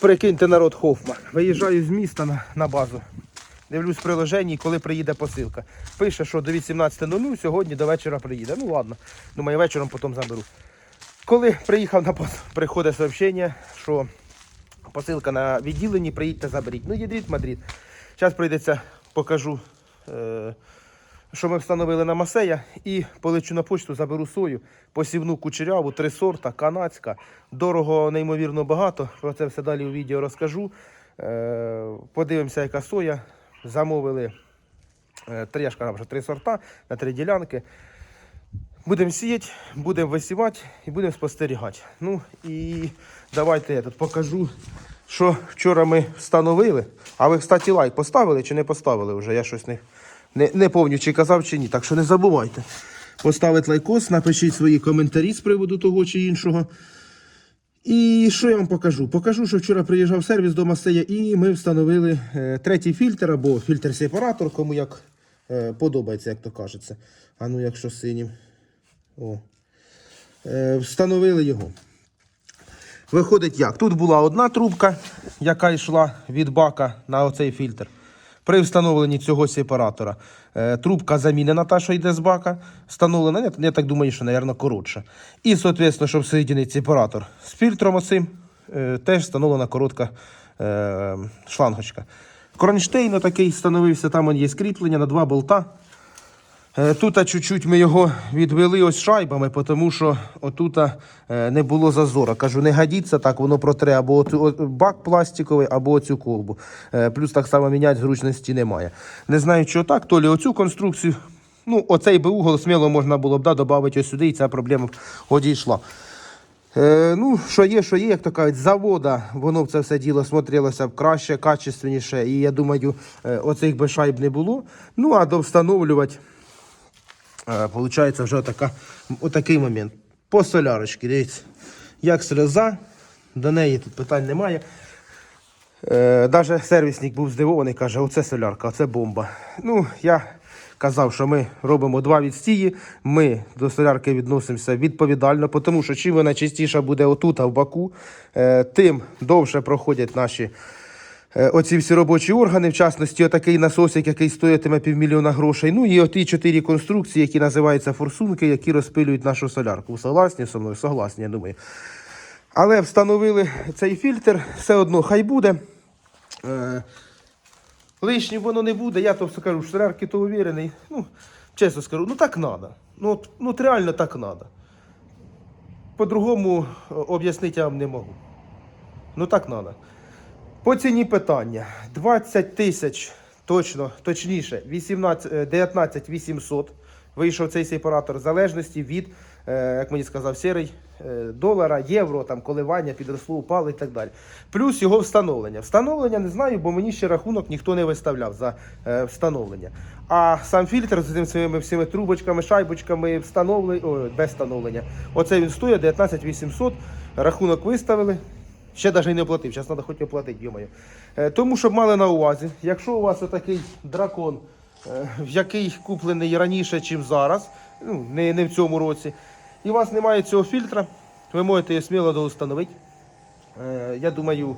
Прикиньте народ Хофман. Виїжджаю з міста на, на базу. Дивлюсь в приложенні, коли приїде посилка. Пише, що до 18.00 сьогодні до вечора приїде. Ну ладно, думаю, вечором потім заберу. Коли приїхав на пост, приходить сообщення, що посилка на відділенні, приїдьте заберіть. Ну, їдіть Мадрид. Зараз прийдеться, покажу, е, що ми встановили на Масея. І полечу на почту, заберу сою, посівну кучеряву, три сорта, канадська. Дорого, неймовірно багато. Про це все далі у відео розкажу. Е, подивимося, яка соя. Замовили е, три, я ж казав, три сорта на три ділянки. Будемо сіяти, будемо висівати і будемо спостерігати. Ну і давайте я тут покажу, що вчора ми встановили. А ви, кстати, лайк поставили чи не поставили вже? Я щось не, не, не пам'ятаю, чи казав, чи ні. Так що не забувайте. Поставити лайкос, напишіть свої коментарі з приводу того чи іншого. І що я вам покажу? Покажу, що вчора приїжджав сервіс до Масея і ми встановили е, третій фільтр або фільтр-сепаратор, кому як е, подобається, як то кажеться. А ну, якщо синім. О. Е, встановили його. Виходить як? Тут була одна трубка, яка йшла від бака на оцей фільтр. При встановленні цього сепаратора е, трубка замінена, та, що йде з бака, встановлена, я, так думаю, що, мабуть, коротша. І, соответственно, щоб соєдинити сепаратор з фільтром оцим, е, теж встановлена коротка е, шлангочка. Кронштейн такий встановився, там є скріплення на два болта. Е, Тут чуть-чуть ми його відвели ось шайбами, тому що отут е, не було зазора. Кажу, не годиться так, воно протре або оцю- бак пластиковий, або оцю колбу. Е, Плюс так само міняти зручності немає. Не знаю, що так, то лі оцю конструкцію. Ну, оцей би угол сміло можна було б да, додати ось сюди, і ця проблема одійшла. Е, ну, що є, що є, як то кажуть, завода воно б це все діло смотрелося б краще, качественніше. І я думаю, оцих би шайб не було. Ну, а довстановлювати. Е, Получається вже отака, отакий момент. По солярочці, дивіться, як сльоза, до неї тут питань немає. Е, Даже сервісник був здивований, каже, оце солярка, оце бомба. Ну, я казав, що ми робимо два відстії, ми до солярки відносимося відповідально, тому що чим вона частіше буде отут, а в баку, е, тим довше проходять наші Е, Оці всі робочі органи, в частності, отакий насосик, який стоятиме півмільйона грошей. Ну і оті чотири конструкції, які називаються форсунки, які розпилюють нашу солярку. Согласні зі мною? Согласні, я думаю. Але встановили цей фільтр, все одно хай буде. Е, лишнім воно не буде. Я то все кажу, що солярки то уверений. Ну, чесно скажу, ну так треба. Ну, ну реально так треба. По-другому е, об'яснити я вам не можу. Ну так треба. По ціні питання 20 тисяч, точно, точніше, 18, е, 19 800 вийшов цей сепаратор в залежності від, е, як мені сказав, сірий е, долара, євро, там коливання, підросло, упало і так далі. Плюс його встановлення. Встановлення не знаю, бо мені ще рахунок ніхто не виставляв за е, встановлення. А сам фільтр з цими всіми трубочками, шайбочками встановлений, ой, без встановлення. Оце він стоїть 19 800, рахунок виставили. Ще навіть не оплатив, зараз треба хоч оплатити, йомаю. Е, Тому, щоб мали на увазі, якщо у вас отакий дракон, е, який куплений раніше, ніж зараз, ну, не, не в цьому році, і у вас немає цього фільтра, ви можете його сміло доустановити. Е, Я думаю,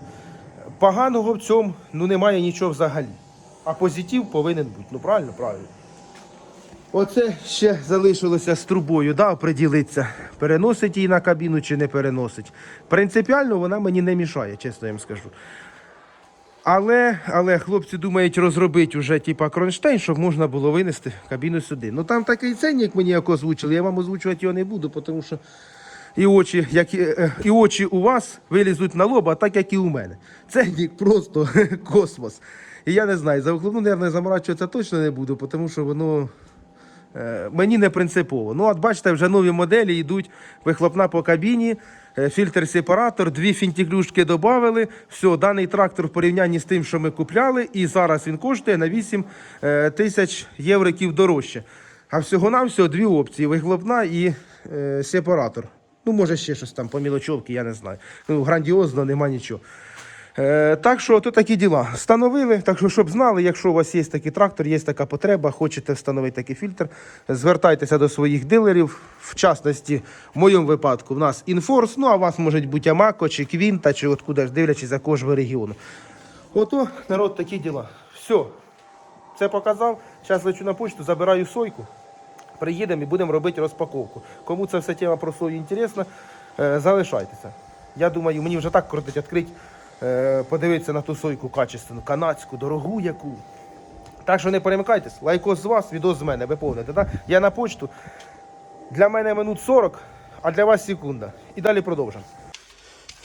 поганого в цьому ну, немає нічого взагалі. А позитив повинен бути. Ну правильно, правильно. Оце ще залишилося з трубою, да, оприділитися, переносить її на кабіну чи не переносить. Принципіально вона мені не мішає, чесно я вам скажу. Але, але хлопці думають розробити вже типа кронштейн, щоб можна було винести кабіну сюди. Ну там такий ценник мені як озвучили, я вам озвучувати його не буду, тому що і очі, як, і, е, очі у вас вилізуть на лоба, так як і у мене. Ценник просто космос. І я не знаю, за вихлопну, мабуть, заморачуватися точно не буду, тому що воно. Е, Мені не принципово. Ну, от бачите, вже нові моделі йдуть вихлопна по кабіні, е, фільтр-сепаратор, дві фінтіклюшки додали. Все, даний трактор в порівнянні з тим, що ми купляли, і зараз він коштує на 8 е, тисяч євриків дорожче. А всього-навсього дві опції: вихлопна і сепаратор. Ну, може, ще щось там по мілочовці, я не знаю. Ну, грандіозно, нема нічого. Е, так що то такі діла. Встановили, так що, щоб знали, якщо у вас є такий трактор, є така потреба, хочете встановити такий фільтр, звертайтеся до своїх дилерів. В частності, в моєму випадку, в нас Інфорс, ну а у вас може бути Амако, чи Квінта, чи откуда ж дивлячись за кожного регіону. Ото народ такі діла. Все. Це показав. Зараз лечу на почту, забираю сойку. Приїдемо і будемо робити розпаковку. Кому ця вся тема про сою інтересна, е, залишайтеся. Я думаю, мені вже так крутить відкрити, подивитися на ту сойку качественну, канадську, дорогу яку. Так що не перемикайтесь, лайкос з вас, відос з мене, ви повните. Я на почту. Для мене минут 40, а для вас секунда. І далі продовжимо.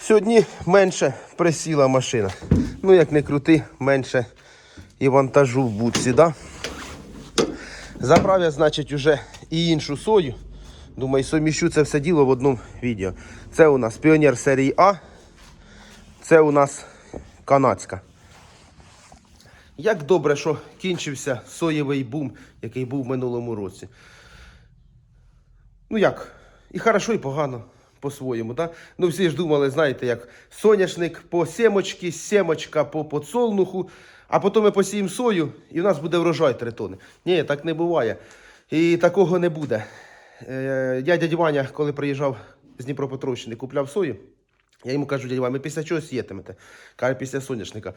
Сьогодні менше присіла машина. Ну, як не крути, менше і вантажу в бутсі, да? Заправ я, значить, уже і іншу сою. Думаю, суміщу це все діло в одному відео. Це у нас піонер серії А. Це у нас канадська. Як добре, що кінчився соєвий бум, який був в минулому році. Ну як, і хорошо, і погано по-своєму. Да? Ну всі ж думали, знаєте, як соняшник по семочці, семочка по подсолнуху, а потім ми посіємо сою, і в нас буде врожай 3 тони. Ні, так не буває. І такого не буде. Е, Я дядя Ваня, коли приїжджав з Дніпропетровщини, купляв сою. Я йому кажу, дядя Ваня, ми після чого сіятимете? Каже, після соняшника.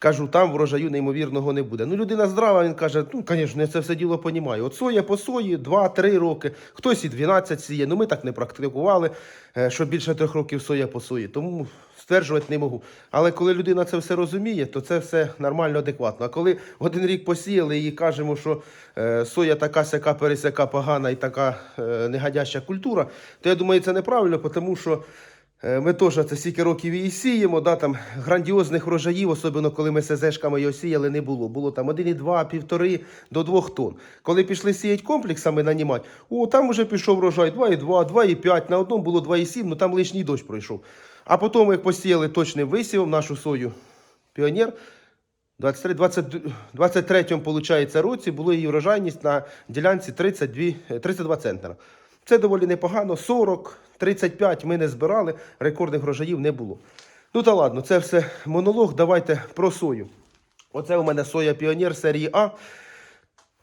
Кажу, там врожаю неймовірного не буде. Ну, людина здрава, він каже, ну, звісно, я це все діло понімаю. От соя по сої 2-3 роки, хтось і 12 сіє. Ну ми так не практикували, е, що більше трьох років соя по сої. Тому стверджувати не можу. Але коли людина це все розуміє, то це все нормально, адекватно. А коли один рік посіяли і кажемо, що е, соя така сяка пересяка погана і така е, негадяща культура, то я думаю, це неправильно, тому що. Е, Ми теж це стільки років її сіємо, да, там грандіозних врожаїв, особливо коли ми СЗшками його сіяли, не було. Було там 1,2, півтори до 2 тонн. Коли пішли сіяти комплексами нанімати, о, там вже пішов врожай 2,2, 2,5, на одному було 2,7, ну там лишній дощ пройшов. А потім, як посіяли точним висівом нашу сою піонер, 23, 20, 23-му, виходить, році було її врожайність на ділянці 32, 32 центнера. Це доволі непогано. 40, 35 ми не збирали, рекордних врожаїв не було. Ну та ладно, це все монолог. Давайте про сою. Оце у мене соя Піонер серії А.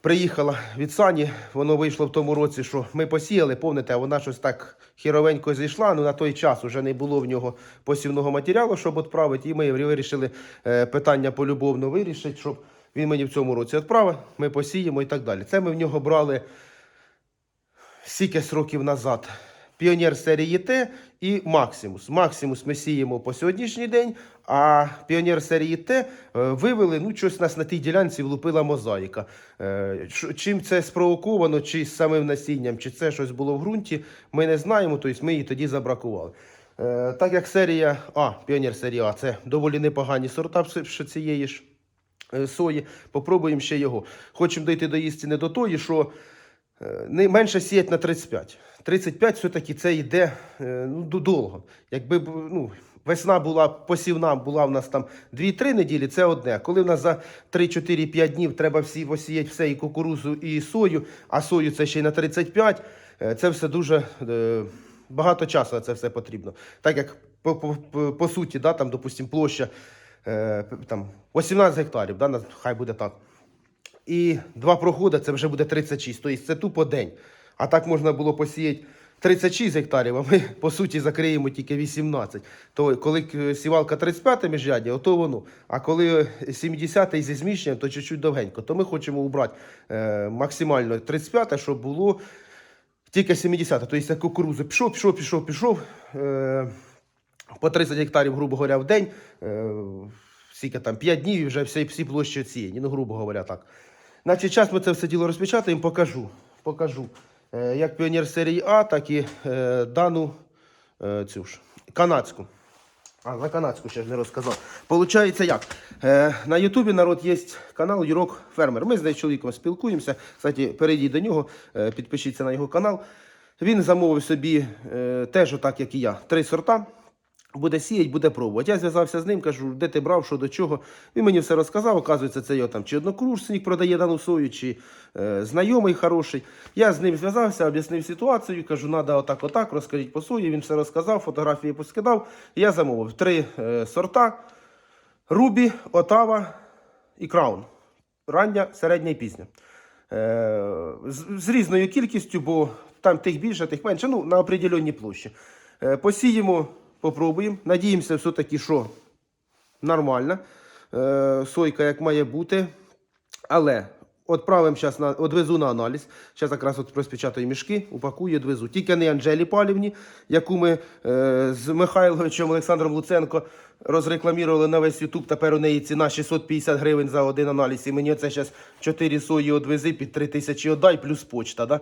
Приїхала від Сані, воно вийшло в тому році, що ми посіяли, помните, а вона щось так хіровенько зійшла. Ну на той час вже не було в нього посівного матеріалу, щоб відправити. І ми вирішили е, питання полюбовно вирішити, щоб він мені в цьому році відправив, ми посіємо і так далі. Це ми в нього брали стільки років назад. Піонер серії Т і Максимус. Максимус ми сіємо по сьогоднішній день, а піонер серії Т е, вивели, ну, щось нас на тій ділянці влупила мозаїка. Е, Чим це спровоковано, чи з самим насінням, чи це щось було в ґрунті, ми не знаємо, тобто ми її тоді забракували. Е, Так як серія А, піонер серія А, це доволі непогані сорта цієї ж сої. Попробуємо ще його. Хочемо дійти до істини до тої, що не менше сіять на 35. 35 все-таки це йде е, ну, довго. Якби ну, весна була посівна, була в нас там 2-3 неділі, це одне. Коли в нас за 3-4-5 днів треба всі посіяти все, і кукурузу, і сою, а сою це ще й на 35, е, це все дуже е, багато часу на це все потрібно. Так як по, по, по, суті, да, там, допустим, площа е, там, 18 гектарів, да, хай буде так. І два проходи це вже буде 36, тобто це тупо день. А так можна було посіяти 36 гектарів, а ми по суті закриємо тільки 18. То коли е, сівалка 35 міжряддя, ото воно. А коли 70 зі зміщенням, то чуть-чуть довгенько. То ми хочемо убрати е, максимально 35, щоб було тільки 70. Тобто як кукурудзи пішов, пішов, пішов, пішов. Е, по 30 гектарів, грубо говоря, в день. Е, скільки там 5 днів і вже всі, всі площі оцієні, ну, грубо говоря, так. Значить, час ми це все діло розпечатаємо, покажу. Покажу. Е, як піонер серії А, так і е, дану е, цю ж, канадську. А, за канадську ще ж не розказав. Получається як? Е, на Ютубі народ є канал Юрок Фермер. Ми з нею чоловіком спілкуємося. Кстати, перейдіть до нього, підпишіться на його канал. Він замовив собі е, теж, отак, як і я, три сорта. Буде сіять, буде пробувати. Я зв'язався з ним, кажу, де ти брав, що до чого. Він мені все розказав. Оказується, це його там чи однокурсник продає дану сою, чи е, знайомий хороший. Я з ним зв'язався, об'яснив ситуацію, кажу, треба отак, отак, розкажіть по сої. Він все розказав, фотографії поскидав. Я замовив три е, сорта. Рубі, Отава і Краун. Рання, середня і пізня. Е, з, з різною кількістю, бо там тих більше, тих менше, ну, на определенній площі. Е, посіємо, попробуємо. Надіємося, все-таки, що нормально. Е, сойка як має бути. Але відправимо зараз на одвезу на аналіз. Зараз якраз от розпечатаю мішки, упакую, одвезу. Тільки не Анжелі Палівні, яку ми е, з Михайловичем Олександром Луценко розрекламували на весь Ютуб. Тепер у неї ціна 650 гривень за один аналіз. І мені оце зараз 4 сої одвези під 3 тисячі отдай, плюс почта. Да?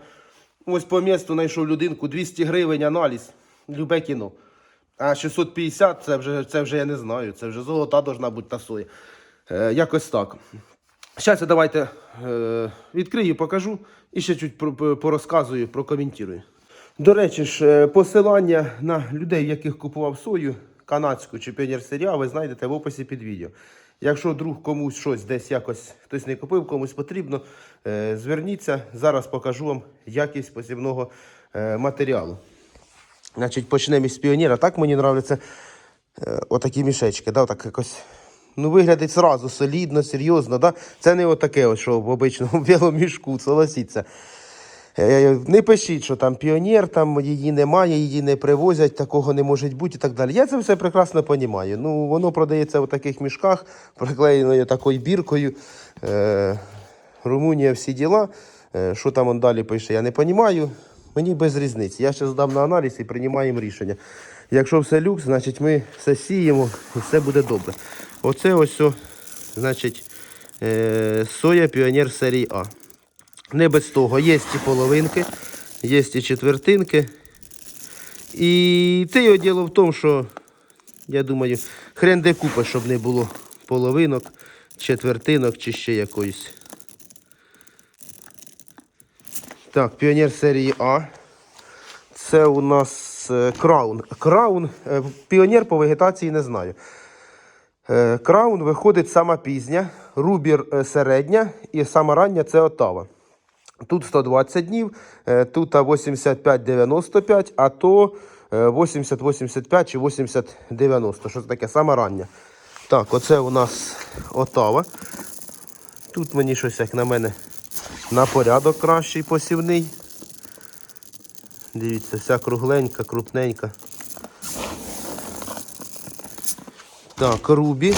Ось по місту знайшов людинку 200 гривень аналіз. Любе кіно. А 650 це вже, це вже я не знаю. Це вже золота должна бути та. Е, якось так. Зараз я давайте е, відкрию, покажу і ще чуть порозказую, прокоментую. До речі ж, е, посилання на людей, яких купував сою, канадську чи піонер ви знайдете в описі під відео. Якщо вдруг комусь щось десь якось хтось не купив, комусь потрібно, е, зверніться. Зараз покажу вам якість посівного е, матеріалу. Значить, почнемо із піонера. Так мені подобаються е, отакі мішечки. Да, так якось, ну, виглядить зразу солідно, серйозно. Да? Це не отаке, от, що в обичному білому мішку, согласіться. Е, Не пишіть, що там піонер, там її немає, її не привозять, такого не може бути і так далі. Я це все прекрасно розумію. Ну, воно продається в таких мішках, приклеєною такою біркою. Е, Румунія всі діла. Е, Що там он далі пише, я не розумію. Мені без різниці. Я ще здам на аналіз і приймаємо рішення. Якщо все люкс, значить ми все сіємо і все буде добре. Оце ось, о, значить, е, соя піонер серії А. Не без того. Є і половинки, є і четвертинки. І те його діло в тому, що, я думаю, хрен де купа, щоб не було половинок, четвертинок чи ще якоїсь. Так, піонер серії А. Це у нас е, краун. Краун, е, піонер по вегетації не знаю. Е, Краун виходить сама пізня, рубір середня і сама рання це отава. Тут 120 днів, тут 85-95, а то е, 80-85 чи 80-90. Що це таке? Сама рання. Так, оце у нас отава. Тут мені щось, як на мене, на порядок кращий посівний. Дивіться, вся кругленька, крупненька. Так, рубі.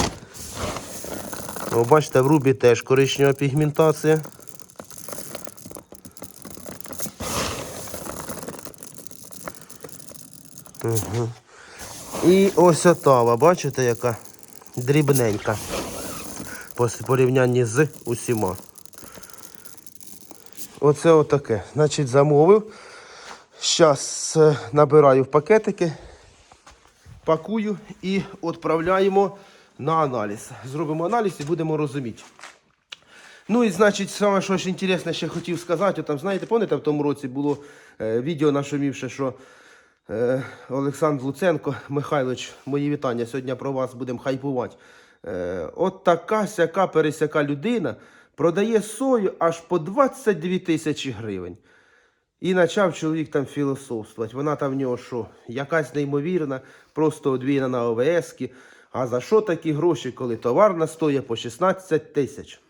О, бачите, в рубі теж коричнева пігментація. Угу. І ось отава, бачите, яка дрібненька. По порівнянні з усіма. Оце отаке. Значить, замовив. Зараз набираю в пакетики, пакую і відправляємо на аналіз. Зробимо аналіз і будемо розуміти. Ну і значить, саме що ж інтересне ще хотів сказати, там, знаєте, пам'ятаєте, в тому році було е, відео нашумівше, що е, Олександр Луценко, Михайлович, мої вітання, сьогодні про вас будемо хайпувати. Е, от така сяка пересяка людина продає сою аж по 22 тисячі гривень. І почав чоловік там філософствувати. Вона там в нього що? Якась неймовірна, просто одвійна на ОВС. А за що такі гроші, коли товар стоїть по 16 тисяч?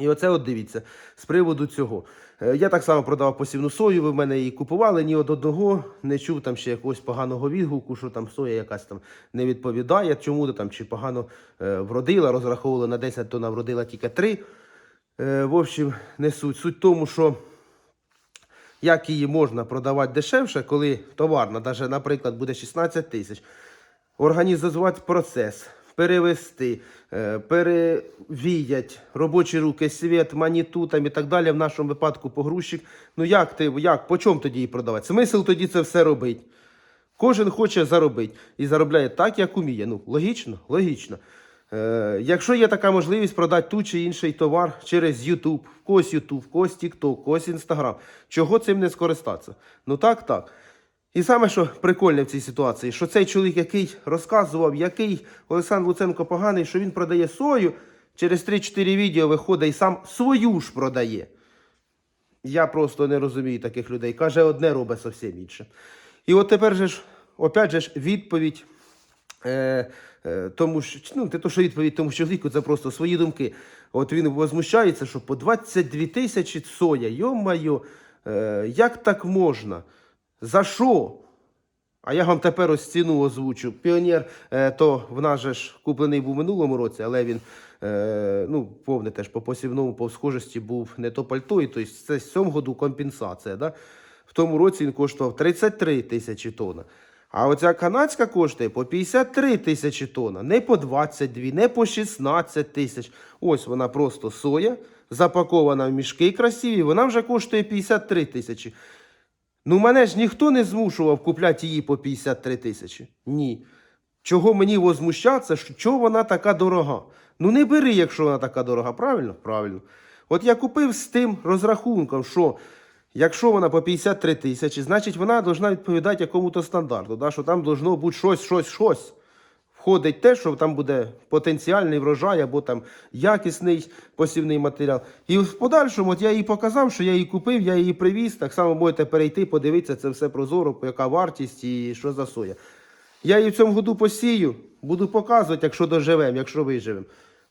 І оце от дивіться, з приводу цього. Е, Я так само продавав посівну сою, ви в мене її купували, ні од одного не чув там ще якогось поганого відгуку, що там соя якась там не відповідає, чому то там чи погано е, вродила, розраховували на 10 тонн, а вродила тільки 3. Е, в общем, не суть. Суть в тому, що як її можна продавати дешевше, коли товарна, навіть, наприклад, буде 16 тисяч. Організувати процес, перевести, е, перевіять робочі руки, світ, маніту там і так далі. В нашому випадку погрузчик. Ну як ти, як, по чому тоді її продавати? Смисл тоді це все робити. Кожен хоче заробити і заробляє так, як уміє. Ну, логічно, логічно. Е, якщо є така можливість продати ту чи інший товар через YouTube, в когось YouTube, в когось TikTok, в когось Instagram, чого цим не скористатися? Ну так, так. І саме, що прикольне в цій ситуації, що цей чоловік, який розказував, який Олександр Луценко поганий, що він продає сою, через 3-4 відео виходить і сам свою ж продає. Я просто не розумію таких людей. Каже, одне робить зовсім інше. І от тепер же ж, опять же ж, відповідь тому що ну, те, то, що відповідь тому чоловіку, це просто свої думки. От він возмущається, що по 22 тисячі соя, йо-майо, е, як так можна? За що? А я вам тепер ось ціну озвучу. Піонер, е, то в нас же ж куплений був минулому році, але він, е, ну, повне теж по посівному, по схожості був не то пальто, і тобто це з цьому году компенсація. Да? В тому році він коштував 33 тисячі тонн. А оця канадська коштує по 53 тисячі тонн, не по 22, не по 16 тисяч. Ось вона просто соя, запакована в мішки красиві, вона вже коштує 53 тисячі. Ну, мене ж ніхто не змушував купляти її по 53 тисячі. Ні. Чого мені возмущатися, що чого вона така дорога? Ну не бери, якщо вона така дорога, правильно? Правильно. От я купив з тим розрахунком, що якщо вона по 53 тисячі, значить вона повинна відповідати якому-то стандарту, да? що там должно бути щось, щось, щось. Входить те, що там буде потенціальний врожай або там якісний посівний матеріал. І в подальшому, от я їй показав, що я її купив, я її привіз. Так само можете перейти, подивитися це все прозоро, яка вартість і що за соя. Я її в цьому году посію, буду показувати, якщо доживемо, якщо виживемо.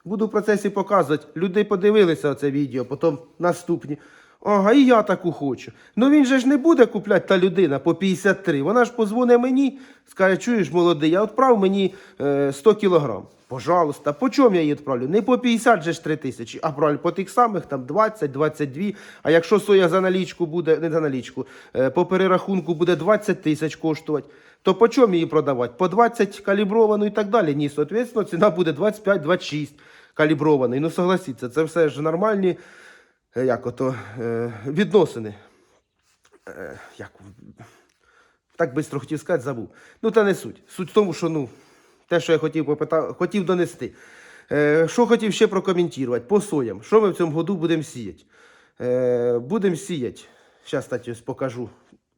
Буду в процесі показувати. Люди подивилися це відео, потім наступні. Ага, і я таку хочу. Ну він же ж не буде купляти та людина по 53. Вона ж позвоне мені, скаже, чуєш, молодий, я відправ мені е, 100 кілограм. Пожалуйста, по чому я її відправлю? Не по 50 же ж 3 тисячі, а правильно, по тих самих там 20, 22. А якщо соя за налічку буде, не за налічку, е, по перерахунку буде 20 тисяч коштувати, то по чому її продавати? По 20 калібровану і так далі. Ні, соответственно, ціна буде 25-26 калібрований. Ну согласіться, це все ж нормальні як ото, е, відносини. Е, як, так швидко хотів сказати, забув. Ну, та не суть. Суть в тому, що ну, те, що я хотів, попита... хотів донести. Е, що хотів ще прокоментувати? По соям. Що ми в цьому году будемо сіяти? Е, будемо сіяти. Зараз, ось покажу.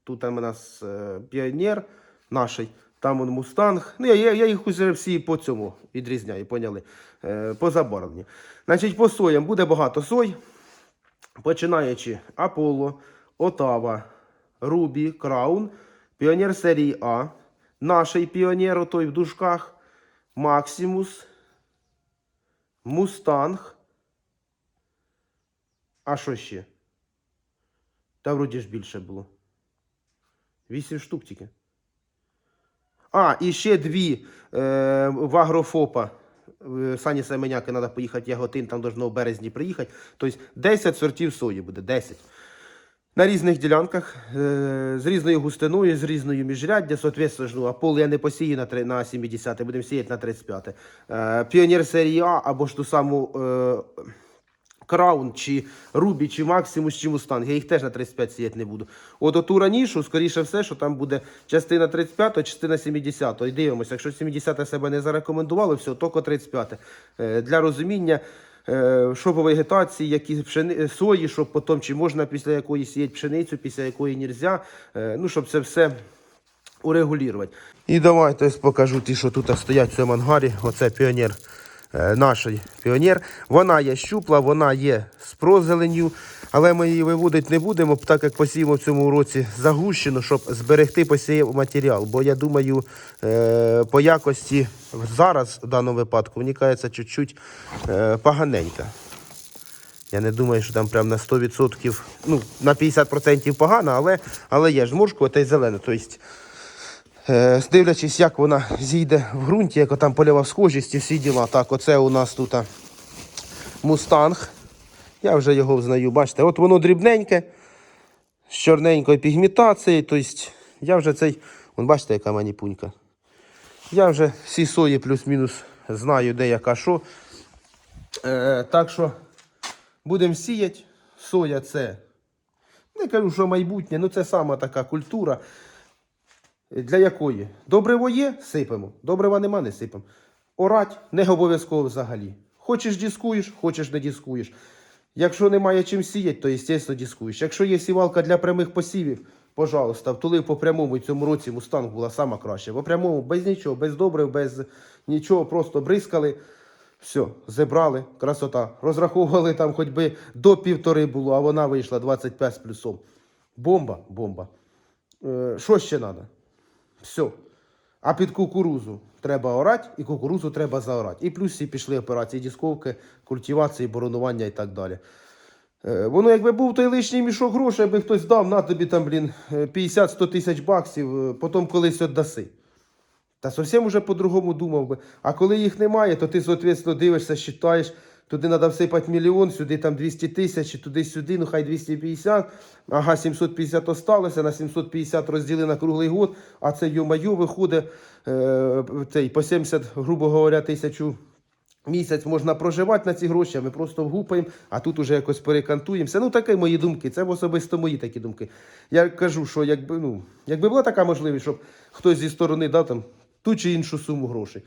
Тут там у нас е, піонер наш, там он мустанг. Ну, я, я, їх уже всі по цьому відрізняю, поняли? Е, по забарвленню. Значить, по соям буде багато сой. Починаючи Аполло, Отава, Рубі, Краун, Піонер серії А, наший піонер, той в дужках, Максимус, Мустанг. А що ще? Та вроді ж більше було. Вісім штук тільки. А, і ще дві е, в агрофопа. Е, Сані Семеняки треба поїхати Яготин, там должно в березні приїхати. Тобто 10 сортів сої буде, 10. На різних ділянках, е, з різною густиною, з різною міжряддя, соответственно, ну, а пол я не посію на, 3, на 70, будемо сіяти на 35. Піонір Піонер серії А або ж ту саму е, Краун, чи Рубі, чи Максимус, чи Мустанг. Я їх теж на 35 сіяти не буду. От оту ранішу, скоріше все, що там буде частина 35, частина 70. І дивимося, якщо 70 себе не зарекомендувало, все, тільки 35. Е, Для розуміння, е, що по вегетації, які пшени... сої, щоб потім, чи можна після якої сіяти пшеницю, після якої нельзя, е, ну, щоб це все урегулювати. І давайте покажу ті, що тут стоять в цьому ангарі. Оце піонер наш піонер. Вона є щупла, вона є з прозеленню, але ми її виводити не будемо, так як посіємо в цьому році загущено, щоб зберегти посів матеріал. Бо я думаю, е, по якості зараз в даному випадку мені кажеться чуть-чуть е, поганенька. Я не думаю, що там прям на 100%, ну, на 50% погано, але, але є жмуршку, та й зелене. Тобто, Е, дивлячись, як вона зійде в ґрунті, як там польова схожість і всі діла. Так, оце у нас тут мустанг. Я вже його взнаю, бачите, от воно дрібненьке, з чорненькою пігментацією. Тобто, я вже цей, вон бачите, яка маніпунька. Я вже всі сої плюс-мінус знаю, де яка що. Е, так що будемо сіяти. Соя це. Не кажу, що майбутнє, ну це сама така культура. Для якої? Добриво є, сипемо. Добрива нема, не сипемо. Орать не обов'язково взагалі. Хочеш дискуєш, хочеш не дискуєш. Якщо немає чим сіяти, то, звісно, дискуєш. Якщо є сівалка для прямих посівів, пожалуйста, втулив по прямому і цьому році мустанг була сама краща. По прямому, без нічого, без добрив, без нічого, просто бризкали. Все, зібрали, красота. Розраховували там хоч би до півтори було, а вона вийшла 25 з плюсом. Бомба, бомба. Е, що ще треба? Все. А під кукурузу треба орати, і кукурузу треба заорати. І плюс всі пішли операції дісковки, культивації, боронування і так далі. Е, Воно якби був той лишній мішок грошей, аби хтось дав, на тобі там, блін, е, 50-100 тисяч баксів, е, потім колись віддаси. Та зовсім уже по-другому думав би. А коли їх немає, то ти, соответственно, дивишся, считаєш, туди треба всипати мільйон, сюди там 200 тисяч, туди-сюди, ну хай 250, ага, 750 осталося, на 750 розділи на круглий год, а це йо-майо виходить е, цей, по 70, грубо говоря, тисячу місяць можна проживати на ці гроші, а ми просто вгупаємо, а тут уже якось перекантуємося. Ну, такі мої думки, це особисто мої такі думки. Я кажу, що якби, ну, якби була така можливість, щоб хтось зі сторони дав там ту чи іншу суму грошей,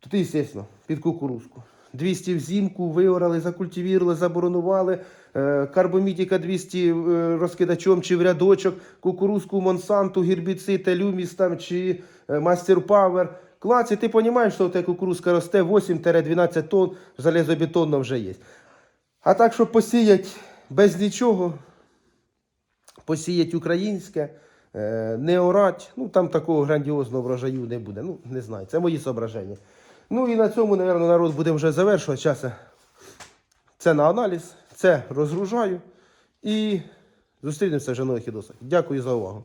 то ти, звісно, під кукурузку. 200 взимку виорали, закультивірували, заборонували, е, карбомітіка 200 е, розкидачом чи в рядочок, кукурузку Монсанту, гербіцид, Люміс там, чи е, Мастер Павер. Клац, і ти розумієш, що у кукурузка росте 8-12 тонн, залезобетонно вже є. А так, щоб посіять без нічого, посіять українське, не орать, ну там такого грандіозного врожаю не буде. Ну, не знаю, це мої зображення. Ну і на цьому, мабуть, народ будемо вже завершувати. Час це на аналіз, це розгружаю і зустрінемося вже в нових відосах. Дякую за увагу.